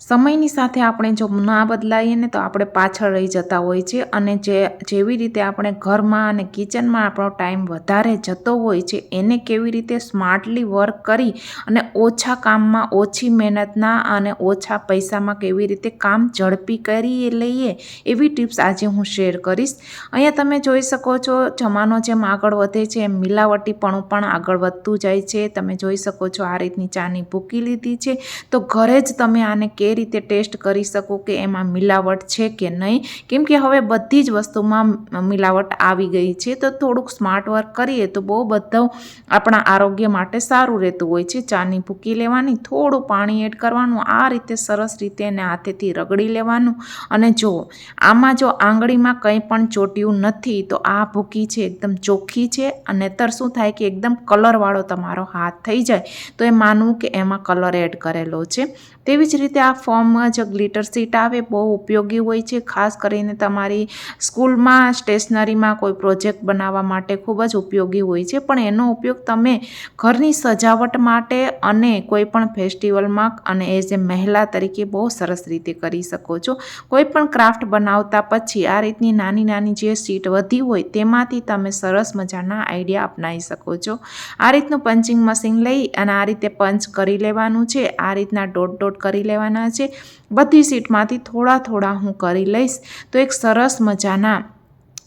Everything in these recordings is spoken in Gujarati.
સમયની સાથે આપણે જો ના બદલાઈએ ને તો આપણે પાછળ રહી જતા હોય છે અને જે, જેવી રીતે આપણે ઘરમાં અને કિચનમાં આપણો ટાઈમ વધારે જતો હોય છે, એને કેવી રીતે સ્માર્ટલી વર્ક કરી અને ઓછા કામમાં ઓછી મહેનતના અને ઓછા પૈસામાં કેવી રીતે કામ ઝડપી કરી લઈએ એવી ટિપ્સ આજે હું શેર કરીશ. અહીંયા તમે જોઈ શકો છો, જમાનો જેમ આગળ વધે છે એમ મિલાવટીપણું પણ આગળ વધતું જાય છે. તમે જોઈ શકો છો આ રીતની ચાની ભૂકી લીધી છે. તો ઘરે જ તમે આને કે રીતે ટેસ્ટ કરી શકો કે એમાં મિલાવટ છે કે નહીં. કેમ કે હવે બધી જ વસ્તુમાં મિલાવટ આવી ગઈ છે. તો થોડુંક સ્માર્ટ વર્ક કરીએ તો બહુ બધું આપણા આરોગ્ય માટે સારું રહેતું હોય છે. ચાની ભૂકી લેવાની, થોડું પાણી એડ કરવાનું, આ રીતે સરસ રીતે એને હાથેથી રગડી લેવાનું. અને જો આમાં જો આંગળીમાં કંઈ પણ ચોટ્યું નથી, તો આ ભૂકી છે, એકદમ ચોખ્ખી છે. અને તર શું થાય કે એકદમ કલરવાળો તમારો હાથ થઈ જાય. તો એ માનવું કે એમાં કલર એડ કરેલો છે. તેવી જ રીતે આ ફોર્મમાં જે ગ્લિટર સીટ આવે, બહુ ઉપયોગી હોય છે. ખાસ કરીને તમારી સ્કૂલમાં સ્ટેશનરીમાં કોઈ પ્રોજેક્ટ બનાવવા માટે ખૂબ જ ઉપયોગી હોય છે. પણ એનો ઉપયોગ તમે ઘરની સજાવટ માટે અને કોઈ પણ ફેસ્ટિવલમાં અને એઝ એ મહિલા તરીકે બહુ સરસ રીતે કરી શકો છો. કોઈ પણ ક્રાફ્ટ બનાવતા પછી આ રીતની નાની નાની જે સીટ વધી હોય તેમાંથી તમે સરસ મજાના આઈડિયા અપનાવી શકો છો. આ રીતનું પંચિંગ મશીન લઈ અને આ રીતે પંચ કરી લેવાનું છે. આ રીતના ડોટ ડોટ કરી લેવાના છે. બધી સીટમાંથી થોડા થોડા હું કરી લઈશ. તો એક સરસ મજાના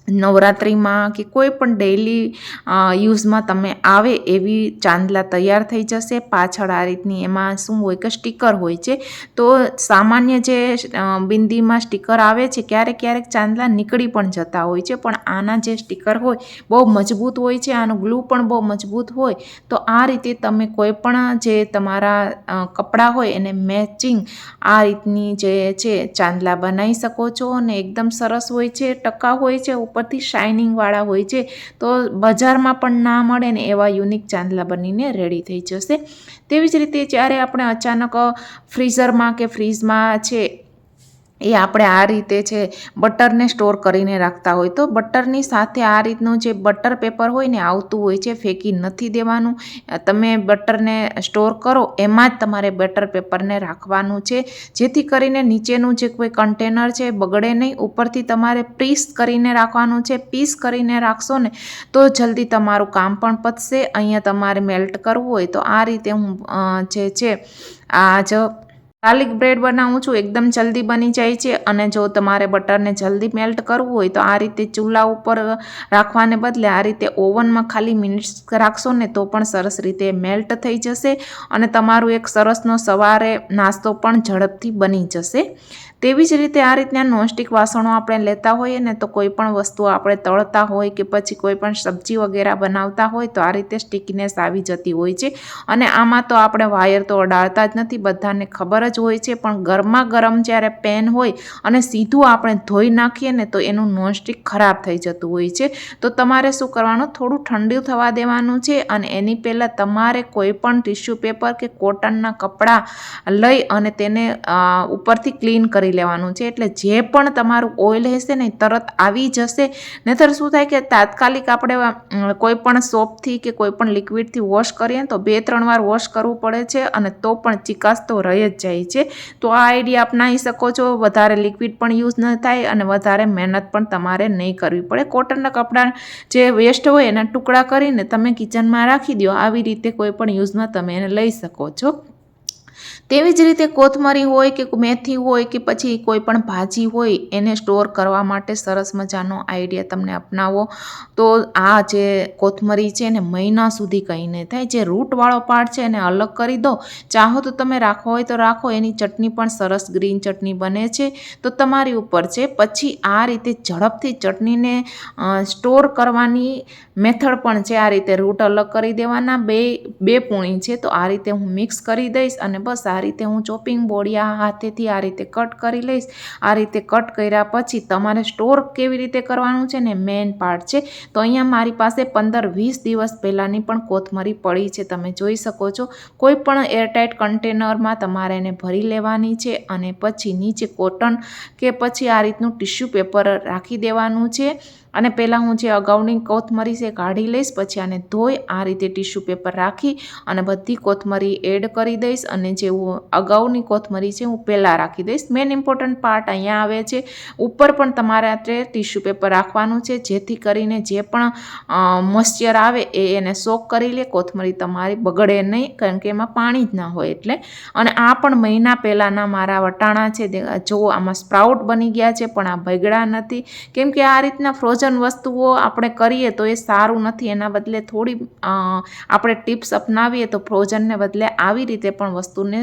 નવરાત્રિમાં કે કોઈ પણ ડેઈલી યુઝમાં તમે આવે એવી ચાંદલા તૈયાર થઈ જશે. પાછળ આ રીતની એમાં શું હોય કે સ્ટીકર હોય છે. તો સામાન્ય જે બિંદીમાં સ્ટીકર આવે છે, ક્યારેક ક્યારેક ચાંદલા નીકળી પણ જતા હોય છે. પણ આના જે સ્ટીકર હોય, બહુ મજબૂત હોય છે. આનું ગ્લુ પણ બહુ મજબૂત હોય. તો આ રીતે તમે કોઈ પણ જે તમારા કપડાં હોય એને મેચિંગ આ રીતની જે છે, ચાંદલા બનાવી શકો છો. અને એકદમ સરસ હોય છે, ટકા હોય છે ઉપરથી શાઇનિંગવાળા હોય છે, તો બજારમાં પણ ના મળે ને એવા યુનિક ચાંદલા બનીને રેડી થઈ જશે. તેવી જ રીતે જ્યારે આપણે અચાનક ફ્રીઝરમાં કે ફ્રીઝમાં છે એ આપણે આ રીતે છે બટરને સ્ટોર કરીને રાખતા હોય. તો બટરની સાથે આ રીતનું જે બટર પેપર હોય ને આવતું હોય છે, ફેંકી નથી દેવાનું. તમે બટરને સ્ટોર કરો, એમાં જ તમારે બટર પેપરને રાખવાનું છે. જેથી કરીને નીચેનું જે કોઈ કન્ટેનર છે, બગડે નહીં. ઉપરથી તમારે પીસ કરીને રાખવાનું છે. પીસ કરીને રાખશો ને તો જલ્દી તમારું કામ પણ પતશે. અહીંયા તમારે મેલ્ટ કરવું હોય તો આ રીતે હું જે છે, આ જ ગાર્લિક બ્રેડ બનાવું છું, એકદમ જલ્દી બની જાય છે અને જો તમારે બટરને જલ્દી મેલ્ટ કરવું હોય તો આ રીતે ચૂલા ઉપર રાખવાને બદલે આ રીતે ઓવનમાં ખાલી મિનિટ્સ રાખશો ને તો પણ સરસ રીતે મેલ્ટ થઈ જશે અને તમારું એક સરસનો સવારે નાસ્તો પણ ઝડપથી બની જશે. તેવી જ રીતે આ રીતના નોનસ્ટિક વાસણો આપણે લેતા હોઈએ ને તો કોઈ પણ વસ્તુ આપણે તળતા હોય કે પછી કોઈ પણ સબ્જી વગેરે બનાવતા હોય તો આ રીતે સ્ટિકનેસ આવી જતી હોય છે. અને આમાં તો આપણે વાયર તો અડાડતા જ નથી, બધાને ખબર જ હોય છે. પણ ગરમા ગરમ જ્યારે પેન હોય અને સીધું આપણે ધોઈ નાખીએ ને તો એનું નોનસ્ટિક ખરાબ થઈ જતું હોય છે. તો તમારે શું કરવાનું? થોડું ઠંડુ થવા દેવાનું છે અને એની પહેલાં તમારે કોઈ પણ ટિશ્યુ પેપર કે કોટનના કપડાં લઈ અને તેને ઉપરથી ક્લીન કરી કરી લેવાનું છે. એટલે જે પણ તમારું ઓઇલ હશે ને તરત આવી જશે. નહીતર શું થાય કે તાત્કાલિક આપણે કોઈ પણ સોપથી કે કોઈ પણ લિક્વિડથી વોશ કરીએ તો બે, ત્રણ વાર વોશ કરવું પડે છે અને તો પણ ચિકાસ તો રહી જ જાય છે. તો આ આઈડિયા અપનાવી શકો છો. વધારે લિક્વિડ પણ યુઝ ન થાય અને વધારે મહેનત પણ તમારે નહીં કરવી પડે. કોટનના કપડાં જે વેસ્ટ હોય એના ટુકડા કરીને તમે કિચનમાં રાખી દો. આવી રીતે કોઈ પણ યુઝમાં તમે એને લઈ શકો છો. તેવી જ રીતે કોથમરી હોય કે મેથી હોય કે પછી કોઈ પણ ભાજી હોય, એને સ્ટોર કરવા માટે સરસ મજાનો આઈડિયા તમને અપનાવો. તો આ જે કોથમરી છે ને મહિના સુધી કંઈ નહીં થાય. જે રૂટવાળો પાર્ટ છે એને અલગ કરી દો. ચાહો તો તમે રાખો હોય તો રાખો. એની ચટણી પણ સરસ ગ્રીન ચટણી બને છે. તો તમારી ઉપર છે. પછી આ રીતે ઝડપથી ચટણીને સ્ટોર કરવાની મેથડ પણ છે. આ રીતે રૂટ અલગ કરી દેવાના. બે બે પૂણી છે. તો આ રીતે હું મિક્સ કરી દઈશ અને બસ આ રીતે હું ચોપિંગ બોર્ડ આ હાથેથી આ રીતે કટ કરી લઈશ. આ રીતે કટ કર્યા પછી તમારે સ્ટોર કેવી રીતે કરવાનું છે ને મેઇન પાર્ટ છે. તો અહીંયા મારી પાસે પંદર વીસ દિવસ પહેલાંની પણ કોથમરી પડી છે. તમે જોઈ શકો છો. કોઈ પણ એરટાઇટ કન્ટેનરમાં તમારે એને ભરી લેવાની છે અને પછી નીચે કોટન કે પછી આ રીતનું ટિશ્યુ પેપર રાખી દેવાનું છે. અને પહેલાં હું જે અગાઉની કોથમરી છે કાઢી લઈશ, પછી આને ધોઈ આ રીતે ટિશ્યુ પેપર રાખી અને બધી કોથમરી એડ કરી દઈશ અને જે હું અગાઉની કોથમરી છે હું પહેલાં રાખી દઈશ. મેન ઇમ્પોર્ટન્ટ પાર્ટ અહીંયા આવે છે, ઉપર પણ તમારે અત્યારે ટીશ્યુ પેપર રાખવાનું છે, જેથી કરીને જે પણ મોઇશ્ચર આવે એ એને સોક કરી લે, કોથમરી તમારી બગડે નહીં, કારણ કે એમાં પાણી જ ના હોય એટલે. અને આ પણ મહિના પહેલાંના મારા વટાણા છે જો આમાં સ્પ્રાઉટ બની ગયા છે, પણ આ બગડા નથી. કેમ કે આ રીતના ફ્રોઝન વસ્તુઓ આપણે કરીએ તો એ સારું નથી. એના બદલે થોડી આપણે ટિપ્સ અપનાવીએ તો ફ્રોઝનને બદલે આવી રીતે પણ વસ્તુને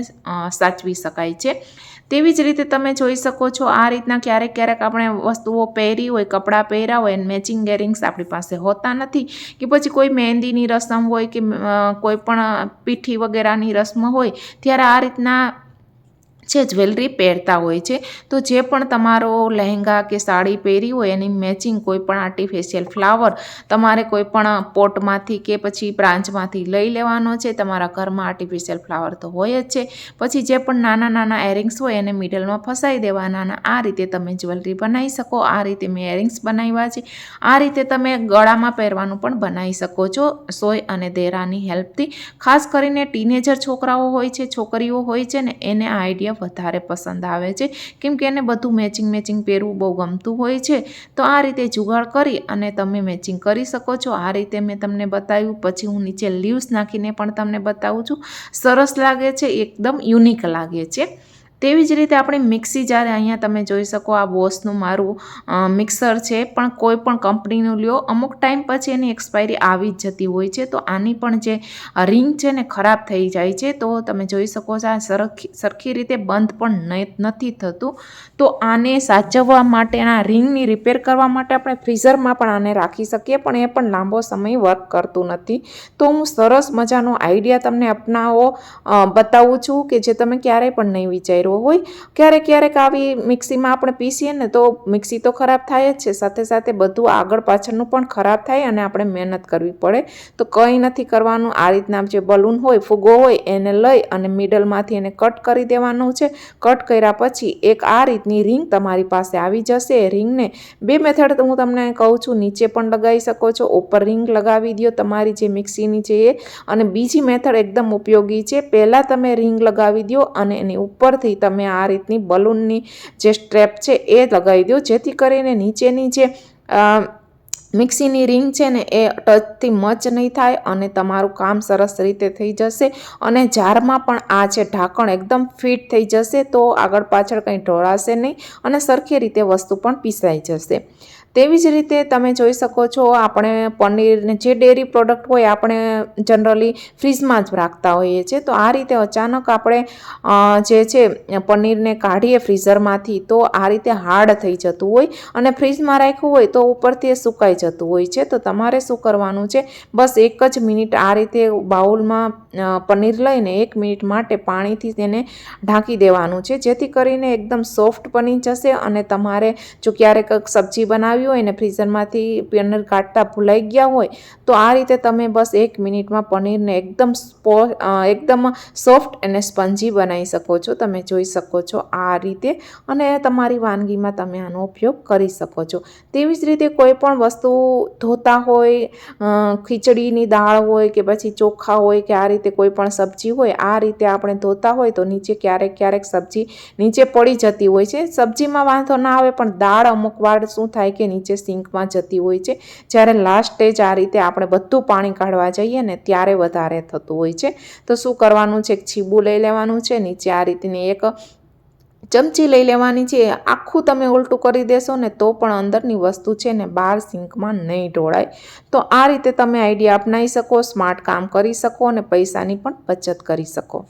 સાચવી શકાય છે. તેવી જ રીતે તમે જોઈ શકો છો આ રીતના ક્યારેક ક્યારેક આપણે વસ્તુઓ પહેરી હોય, કપડાં પહેર્યા હોય મેચિંગ ગેરિંગ્સ આપણી પાસે હોતા નથી કે પછી કોઈ મહેંદીની રસમ હોય કે કોઈ પણ પીઠી વગેરેની રસમ હોય, ત્યારે આ રીતના છે જ્વેલરી પહેરતા હોય છે. તો જે પણ તમારો લહેંગા કે સાડી પહેરી હોય એની મેચિંગ કોઈ પણ આર્ટિફિશિયલ ફ્લાવર તમારે કોઈ પણ પોટમાંથી કે પછી બ્રાન્ચમાંથી લઈ લેવાનો છે. તમારા ઘરમાં આર્ટિફિશિયલ ફ્લાવર તો હોય જ છે. પછી જે પણ નાના નાના એરિંગ્સ હોય એને મિડલમાં ફસાઈ દેવાના આ રીતે તમે જ્વેલરી બનાવી શકો. આ રીતે મેં એરિંગ્સ બનાવ્યા છે. આ રીતે તમે ગળામાં પહેરવાનું પણ બનાવી શકો છો. સોય અને દેરાની હેલ્પથી ખાસ કરીને ટીનેજર છોકરાઓ હોય છે, છોકરીઓ હોય છે ને, એને આ આઈડિયા વધારે પસંદ આવે છે. કેમ કે એને બધું મેચિંગ મેચિંગ પહેરવું બહુ ગમતું હોય છે. તો આ રીતે જુગાડ કરી અને તમે મેચિંગ કરી શકો છો. આ રીતે મેં તમને બતાવ્યું. પછી હું નીચે લીવ્સ નાખીને પણ તમને બતાવું છું. સરસ લાગે છે. એકદમ યુનિક લાગે છે. તેવી જ રીતે આપણે મિક્સી જ્યારે અહીંયા તમે જોઈ શકો આ બોસનું મારું મિક્સર છે, પણ કોઈ પણ કંપનીનું લ્યો, અમુક ટાઈમ પછી એની એક્સપાયરી આવી જ જતી હોય છે, તો આની પણ જે રિંગ છે ને ખરાબ થઈ જાય છે, તો તમે જોઈ શકો છો આ સરખી સરખી રીતે બંધ પણ નથી થતું. તો આને સાચવવા માટેના રિંગની રિપેર કરવા માટે આપણે ફ્રીઝરમાં પણ આને રાખી શકીએ, પણ એ પણ લાંબો સમય વર્ક કરતું નથી. તો હું સરસ મજાનો આઈડિયા તમને અપનાવો બતાવું છું કે જે તમે ક્યારેય પણ નહીં વિચાર્યું કર્યો હોય, ક્યારેક ક્યારેક આવી મિક્સીમાં આપણે પીસીએ ને તો મિક્સી તો ખરાબ થાય જ છે. સાથે સાથે બધું આગળ પાછળનું પણ ખરાબ થાય અને આપણે મહેનત કરવી પડે. તો કંઈ નથી કરવાનું. આ રીતના જે બલૂન હોય ફુગો હોય, એને લઈ અને મિડલમાંથી એને કટ કરી દેવાનું છે. કટ કર્યા પછી એક આ રીતની રિંગ તમારી પાસે આવી જશે. રિંગને બે મેથડ હું તમને કહું છું. નીચે પણ લગાવી શકો છો. ઉપર રિંગ લગાવી દો તમારી જે મિક્સીની છે એ. અને બીજી મેથડ એકદમ ઉપયોગી છે. પહેલાં તમે રિંગ લગાવી દો અને એની ઉપરથી તમે આ રીતની બલૂનની જે સ્ટ્રેપ છે એ લગાવી દો જેથી કરીને નીચેની જે મિક્સીની રિંગ છે ને એ ટચથી મચ નહીં થાય અને તમારું કામ સરસ રીતે થઈ જશે અને જારમાં પણ આ છે, ઢાંકણ એકદમ ફિટ થઈ જશે તો આગળ પાછળ કંઈ ઢોળાશે નહીં અને સરખી રીતે વસ્તુ પણ પીસાઈ જશે. તેવી જ રીતે તમે જોઈ શકો છો, આપણે પનીરને જે ડેરી પ્રોડક્ટ હોય આપણે જનરલી ફ્રીજમાં જ રાખતા હોઈએ છીએ. તો આ રીતે અચાનક આપણે જે છે, પનીરને કાઢીએ ફ્રીઝરમાંથી તો આ રીતે હાર્ડ થઈ જતું હોય અને ફ્રીજમાં રાખ્યું હોય તો ઉપરથી એ સુકાઈ જતું હોય છે, તો તમારે શું કરવાનું છે? બસ એક જ મિનિટ આ રીતે બાઉલમાં પનીર લઈને એક મિનિટ માટે પાણીથી તેને ઢાંકી દેવાનું છે, જેથી કરીને એકદમ સોફ્ટ બની જશે અને તમારે જો ક્યારેક સબ્જી બનાવી હોય ને ફ્રીઝરમાંથી પનીર કાઢતા ભૂલાઈ ગયા હોય, તો આ રીતે તમે બસ એક મિનિટમાં પનીરને એકદમ સ્પો એકદમ સોફ્ટ અને સ્પંજી બનાવી શકો છો, તમે જોઈ શકો છો આ રીતે અને તમારી વાનગીમાં તમે આનો ઉપયોગ કરી શકો છો. તેવી જ રીતે કોઈ પણ વસ્તુ ધોતા હોય ખીચડીની દાળ હોય કે પછી ચોખા હોય કે આ રીતે કોઈ પણ સબ્જી હોય, આ રીતે આપણે ધોતા હોય તો નીચે ક્યારેક ક્યારેક સબ્જી નીચે પડી જતી હોય છે. સબ્જીમાં વાંધો ના આવે પણ દાળ અમુક વાર શું થાય કે નીચે સિંકમાં જતી હોય છે. જ્યારે લાસ્ટ સ્ટેજ આ રીતે આપણે બધું પાણી કાઢવા જઈએ ને ત્યારે વધારે થતું હોય છે. તો શું કરવાનું છે? એક છીબું લઈ લેવાનું છે. નીચે આ રીતની એક ચમચી લઈ લેવાની છે. આખું તમે ઉલટું કરી દેશો ને તો પણ અંદરની વસ્તુ છે ને બહાર સિંકમાં નહીં ઢોળાય. તો આ રીતે તમે આઈડિયા અપનાવી શકો, સ્માર્ટ કામ કરી શકો અને પૈસાની પણ બચત કરી શકો.